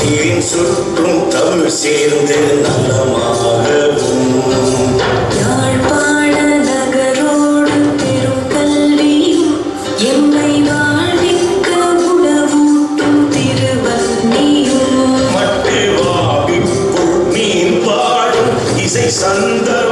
நாட்டின் சுற்றும் தமிழ் சேர்ந்து நலமாகவும். யாழ்ப்பாண நகரோடு பெரும் கல்வியும் எம்மை வாழ்விக்க உணவூட்டும் திருவன்னியும். மட்டு வாவி மீன் பாடும் சந்தர்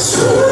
soul.